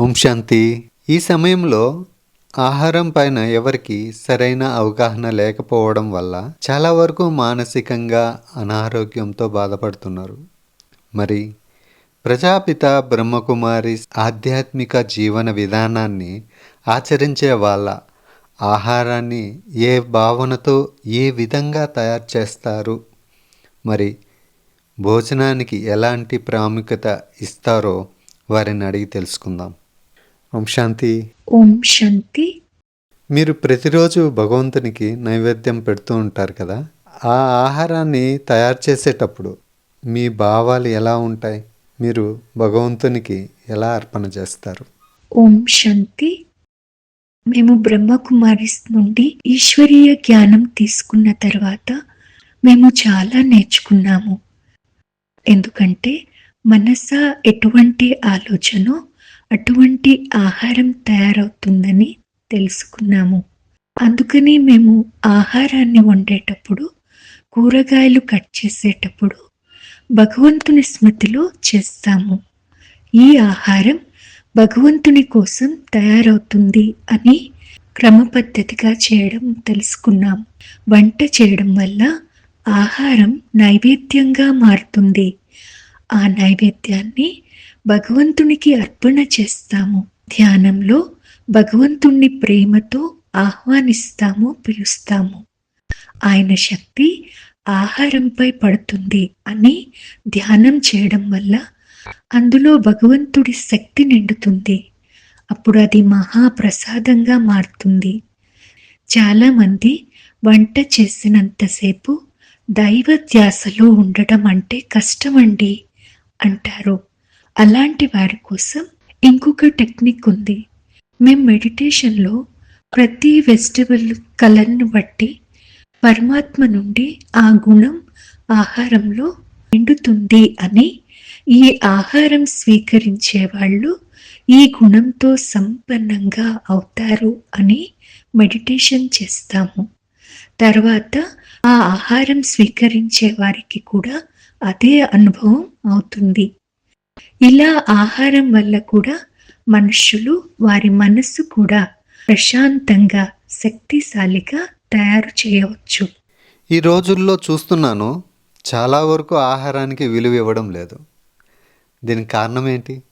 ఓం శాంతి. ఈ సమయంలో ఆహారం పైన ఎవరికి సరైన అవగాహన లేకపోవడం వల్ల చాలా వరకు మానసికంగా అనారోగ్యంతో బాధపడుతున్నారు. మరి ప్రజాపిత బ్రహ్మకుమారి ఆధ్యాత్మిక జీవన విధానాన్ని ఆచరించే వాళ్ళ ఆహారాన్ని ఏ భావనతో ఏ విధంగా తయారు చేస్తారు? మరి భోజనానికి ఎలాంటి ప్రాముఖ్యత ఇస్తారో వారిని అడిగి తెలుసుకుందాం. ఓం శాంతి. ఓం శాంతి. మీరు ప్రతిరోజు భగవంతునికి నైవేద్యం పెడుతూ ఉంటారు కదా ఆ ఆహారాన్ని తయారు చేసేటప్పుడు మీ భావాలు ఎలా ఉంటాయి? మీరు భగవంతునికి ఎలా అర్పణ చేస్తారు? ఓం శాంతి. మేము బ్రహ్మకుమారిస్ నుండి ఈశ్వరీయ జ్ఞానం తీసుకున్న తర్వాత మేము చాలా నేర్చుకున్నాము. ఎందుకంటే మనస ఎటువంటి ఆలోచన అటువంటి ఆహారం తయారవుతుందని తెలుసుకున్నాము. అందుకని మేము ఆహారాన్ని వండేటప్పుడు కూరగాయలు కట్ చేసేటప్పుడు భగవంతుని స్మృతిలో చేస్తాము. ఈ ఆహారం భగవంతుని కోసం తయారవుతుంది అని క్రమపద్ధతిగా చేయడం తెలుసుకున్నాం. వంట చేయడం వల్ల ఆహారం నైవేద్యంగా మారుతుంది. ఆ నైవేద్యాన్ని భగవంతునికి అర్పణ చేస్తాము. ధ్యానంలో భగవంతుణ్ణి ప్రేమతో ఆహ్వానిస్తాము పిలుస్తాము. ఆయన శక్తి ఆహారంపై పడుతుంది అని ధ్యానం చేయడం వల్ల అందులో భగవంతుడి శక్తి నిండుతుంది. అప్పుడు అది మహాప్రసాదంగా మారుతుంది. చాలామంది వంట చేసినంతసేపు దైవ ధ్యాసలో ఉండటం అంటే కష్టమండి. అంటారు. అలాంటి వారి కోసం ఇంకొక టెక్నిక్ ఉంది. మేము మెడిటేషన్లో ప్రతి వెజిటబుల్ కలర్ను బట్టి పరమాత్మ నుండి ఆ గుణం ఆహారంలో నిండుతుంది అని ఈ ఆహారం స్వీకరించే వాళ్ళు ఈ గుణంతో సంపన్నంగా అవుతారు అని మెడిటేషన్ చేస్తాము. తర్వాత ఆ ఆహారం స్వీకరించే వారికి కూడా అదే అనుభవం అవుతుంది. ఇలా ఆహారం వల్ల కూడా మనుషులు వారి మనస్సు కూడా ప్రశాంతంగా శక్తిశాలిగా తయారు చేయవచ్చు. ఈ రోజుల్లో చూస్తున్నాను చాలా వరకు ఆహారానికి విలువ ఇవ్వడం లేదు. దీనికి కారణం ఏంటి?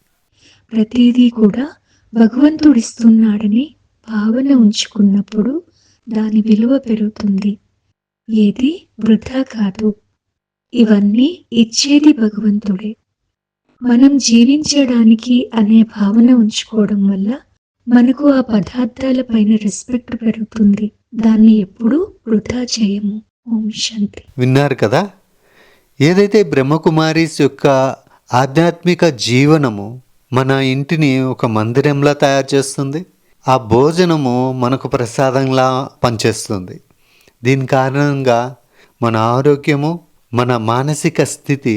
ప్రతిదీ కూడా భగవంతుడిస్తున్నాడని భావన ఉంచుకున్నప్పుడు దాని విలువ పెరుగుతుంది. ఏది వృధా కాదు. ఇవన్నీ ఇచ్చేది భగవంతుడే. మనం జీవించడానికి అనే భావన ఉంచుకోవడం వల్ల మనకు ఆ పదార్థాల పైన రెస్పెక్ట్ పెరుగుతుంది. దాన్ని ఎప్పుడూ వృధా చేయము. ఓం శాంతి. విన్నారు కదా? ఏదైతే బ్రహ్మకుమారీస్ యొక్క ఆధ్యాత్మిక జీవనము మన ఇంటిని ఒక మందిరంలా తయారు చేస్తుంది ఆ భోజనము మనకు ప్రసాదంలా పనిచేస్తుంది. దీని కారణంగా మన ఆరోగ్యము మన మానసిక స్థితి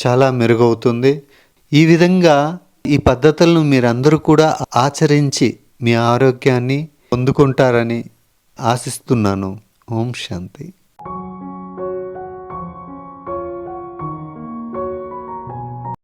చాలా మెరుగవుతుంది. ఈ విధంగా ఈ పద్ధతులను మీరందరూ కూడా ఆచరించి మీ ఆరోగ్యాన్ని పొందుకుంటారని ఆశిస్తున్నాను. ఓం శాంతి.